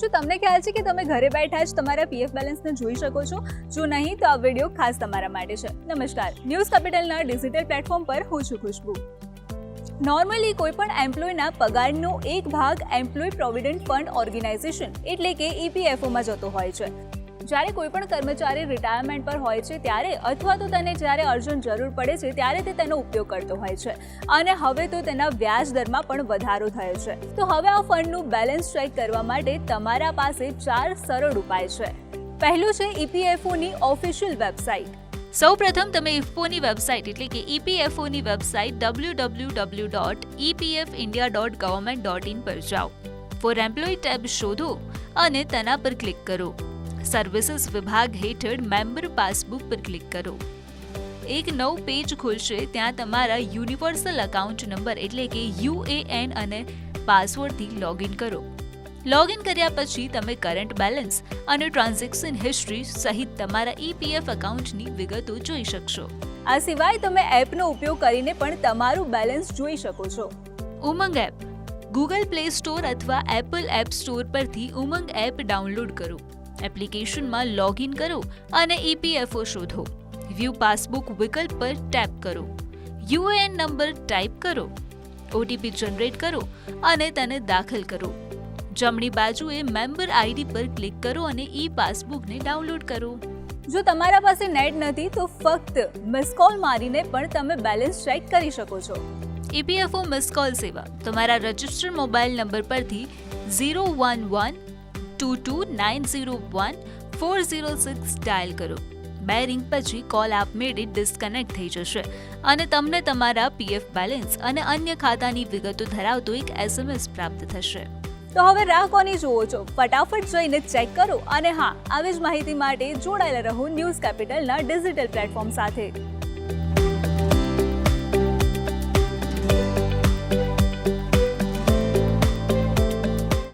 શું તમને ખ્યાલ છે કે તમે ઘરે બેઠા જ તમારા પીએફ બેલેન્સને જોઈ શકો છો? જો નહીં, તો આ વીડિયો ખાસ તમારા માટે છે. નમસ્કાર. ન્યૂઝ કેપિટલના ડિજિટલ પ્લેટફોર્મ પર હું છું ખુશ્બુ. નોર્મલી કોઈપણ એમ્પ્લોયના પગારનો એક ભાગ એમ્પ્લોય પ્રોવિડન્ટ ફંડ ઓર્ગેનાઇઝેશન એટલે કે E ઈપીએફઓમાં જતો હોય છે. જ્યારે કોઈ પણ કર્મચારી રિટાયરમેન્ટ પર હોય છે ત્યારે અથવા તો તેને જ્યારે અર્જન્ટ જરૂર પડે છે ત્યારે તે તેનો ઉપયોગ કરતો હોય છે. અને હવે તો તેના વ્યાજ દરમાં પણ વધારો થયો છે. તો હવે આ ફંડનું બેલેન્સ ચેક કરવા માટે તમારા પાસે ચાર સરળ ઉપાય છે. પહેલું છે E ઈપીએફઓની ઓફિશિયલ વેબસાઇટ સૌપ્રથમ તમે ઇફકોની વેબસાઇટ એટલે કે ઈપીએફઓની website W W W dot EPF India dot government dot in પર જાઓ. ફોર એમ્પ્લોય ટેબ શોધો અને તેના પર ક્લિક કરો. સર્વિસીસ વિભાગ હેઠળ મેમ્બર પાસબુક પર ક્લિક કરો. એક નવું પેજ ખુલશે ત્યાં તમારા યુનિવર્સલ અકાઉન્ટ નંબર એટલે કે યુએએન અને પાસવર્ડથી લોગિન કરો. લોગિન કર્યા પછી તમે કરંટ બેલેન્સ અને ટ્રાન્ઝેક્શન હિસ્ટ્રી સહિત તમારા ઈપીએફ એકાઉન્ટની વિગતો જોઈ શકશો. આ સિવાય તમે એપનો ઉપયોગ કરીને પણ તમારું બેલેન્સ જોઈ શકો છો. Umang app Google Play Store અથવા એપલ એપ સ્ટોર પરથી ઉમંગ એપ ડાઉનલોડ કરો. એપ્લિકેશનમાં લોગિન કરો અને ઈપીએફઓ શોધો. વ્યૂ પાસબુક વિકલ્પ પર ટેપ કરો. યુએએન નંબર ટાઈપ કરો. ઓટીપી જનરેટ કરો અને તેને દાખલ કરો. જમણી બાજુએ મેમ્બર આઈડી પર ક્લિક કરો અને ઈ પાસબુકને ડાઉનલોડ કરો. જો તમારા પાસે નેટ નથી તો ફક્ત મિસ કોલ મારીને પણ તમે બેલેન્સ ચેક કરી શકો છો. ઈપીએફઓ મિસ કોલ સેવા. તમારા રજિસ્ટર્ડ મોબાઈલ નંબર પરથી zero one one two two nine zero one four zero six dial કરો. બે રિંગ પછી કોલ આપમેળે ડિસ્કનેક્ટ થઈ જશે. અને તમને તમારા પીએફ બેલેન્સ અને અન્ય ખાતાની વિગતો ધરાવતો એક એસએમએસ પ્રાપ્ત થશે. તો હવે રાહ કોની જુઓ છો? ફટાફટ જઈને ચેક કરો. અને હા, આવી જ માહિતી માટે જોડાયેલા રહો ન્યૂઝ કેપિટલના ડિજિટલ પ્લેટફોર્મ સાથે.